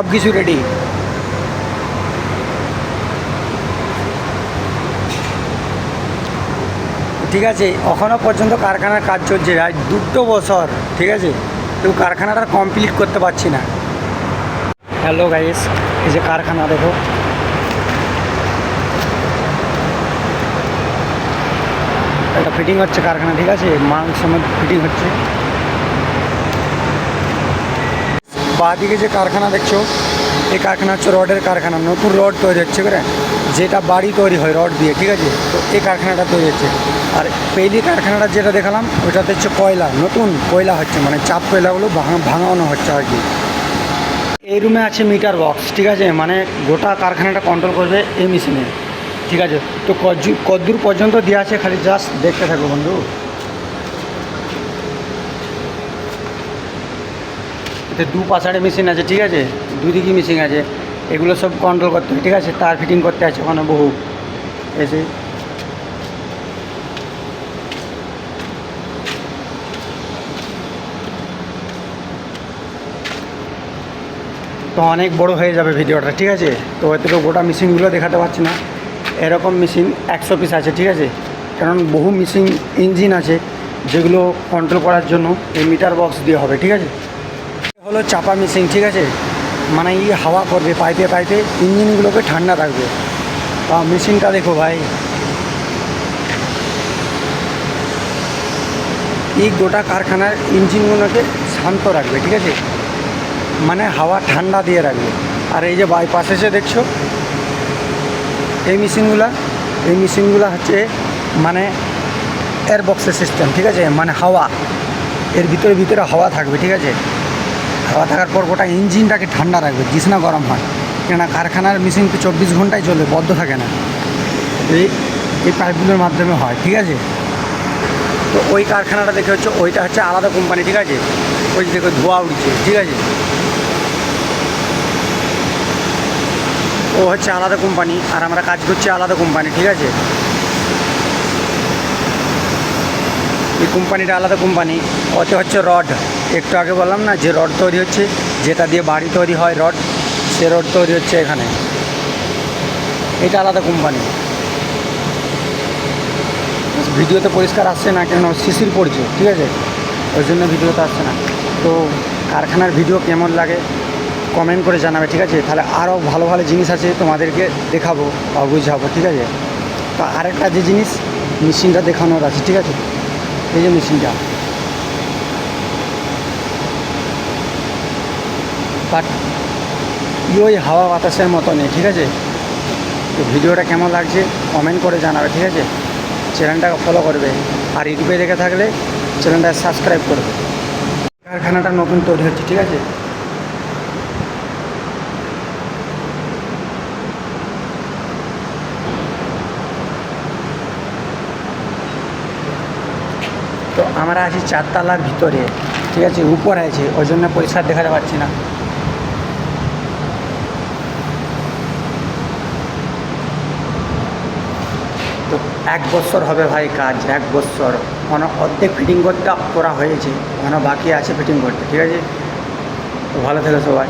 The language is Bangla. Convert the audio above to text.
সব কিছু রেডি ঠিক আছে এখনও পর্যন্ত কারখানার কাজ চলছে। আজ দুটো বছর, ঠিক আছে? কেউ কারখানাটা কমপ্লিট করতে পারছি না। হ্যালো গাইস এই যে কারখানা, দেখো। একটা ফিটিং হচ্ছে কারখানা, ঠিক আছে? মাংস ফিটিং হচ্ছে। বাদিকে যে কারখানা দেখছ, এই কারখানা হচ্ছে রডের কারখানা, নতুন রড তৈরি হচ্ছে করে যেটা বাড়ি তৈরি হয় রড দিয়ে, ঠিক আছে? তো এই কারখানাটা তৈরি হচ্ছে। আর পেইলি কারখানাটা যেটা দেখালাম ওটাতে হচ্ছে কয়লা, নতুন কয়লা হচ্ছে মানে চাপ কয়লাগুলো ভাঙা- ভাঙানো হচ্ছে আর কি। এই রুমে আছে মিটার বক্স, ঠিক আছে? মানে গোটা কারখানাটা কন্ট্রোল করবে এই মেশিনে, ঠিক আছে? তো কদ্দূর পর্যন্ত দেওয়া আছে, খালি জাস্ট দেখতে থাকো বন্ধু। এতে দু পাশাড়ে মেশিন আছে, ঠিক আছে? দুদিকে মেশিন আছে। এগুলো সব কন্ট্রোল করতে ঠিক আছে? তার ফিটিং করতে আছে ওখানে বহু। এসে তো অনেক বড় হয়ে যাবে ভিডিওটা, ঠিক আছে? তো হয়তো তো গোটা মেশিনগুলো দেখাতে পারছি না। এরকম মেশিন একশো পিস আছে, ঠিক আছে? কারণ বহু মেশিন ইঞ্জিন আছে যেগুলো কন্ট্রোল করার জন্য এই মিটার বক্স দিয়ে হবে, ঠিক আছে? হলো চাপা মেশিন ঠিক আছে? মানে এই হাওয়া করবে পাইপে পাইপে ইঞ্জিনগুলোকে ঠান্ডা রাখবে তা মেশিনটা দেখো ভাই। এই গোটা কারখানার ইঞ্জিনগুলোকে শান্ত রাখবে, ঠিক আছে? মানে হাওয়া ঠান্ডা দিয়ে রাখবে। আর এই যে বাইপাস এসে দেখছ, এই মেশিনগুলা এই মেশিনগুলো হচ্ছে মানে এয়ার বক্সের সিস্টেম ঠিক আছে? মানে হাওয়া। এর ভিতরে ভিতরে হাওয়া থাকবে, ঠিক আছে? হাওয়া থাকার পর গোটা ইঞ্জিনটাকে ঠান্ডা রাখবে না গরম হয়। কেননা কারখানার মেশিন তো চব্বিশ ঘন্টায় চলে বদ্ধ থাকে না। এই এই পাইপগুলোর মাধ্যমে হয়, ঠিক আছে? তো ওই কারখানাটা দেখে হচ্ছে, ওইটা হচ্ছে আলাদা কোম্পানি ঠিক আছে? ওই দেখো, ধোয়া উঠছে ঠিক আছে? ও হচ্ছে আলাদা কোম্পানি আর আমরা কাজ করছি আলাদা কোম্পানি ঠিক আছে? এই কোম্পানিটা আলাদা কোম্পানি ওতে হচ্ছে রড একটু আগে বললাম না, যে রড তৈরি হচ্ছে, যেটা দিয়ে বাড়ি তৈরি হয় রড, সে রড তৈরি হচ্ছে এখানে। এটা আলাদা কোম্পানি ভিডিওতে পরিষ্কার আসছে না কেন? শিশির পড়ছে, ঠিক আছে? ওই জন্য ভিডিওতে আসছে না। তো কারখানার ভিডিও কেমন লাগে কমেন্ট করে জানাবে, ঠিক আছে? তাহলে আরও ভালো ভালো জিনিস আছে তোমাদেরকে দেখাবো বা বুঝাবো, ঠিক আছে? তো আরেকটা যে জিনিস মেশিনটা দেখানোর আছে, ঠিক আছে? এই যে মেশিনটা বাট ওই হাওয়া বাতাসের মতো নেই, ঠিক আছে? তো ভিডিওটা কেমন লাগছে কমেন্ট করে জানাবে, ঠিক আছে? চ্যানেলটাকে ফলো করবে আর ইউটিউবে দেখে থাকলে চ্যানেলটা সাবস্ক্রাইব করবে। কারখানাটা নতুন তৈরি হচ্ছে, ঠিক আছে? তো আমরা আছি চারতলার ভিতরে, ঠিক আছে? উপরে আছে, ওই জন্য পরিষ্কার দেখাতে পারছি না। তো এক বছর হবে ভাই কাজ, এক বছর। মানে অর্ধেক ফিটিং করতে করা হয়েছে। মানে বাকি আছে ফিটিং করতে ঠিক আছে? ভালো থাকে সবাই।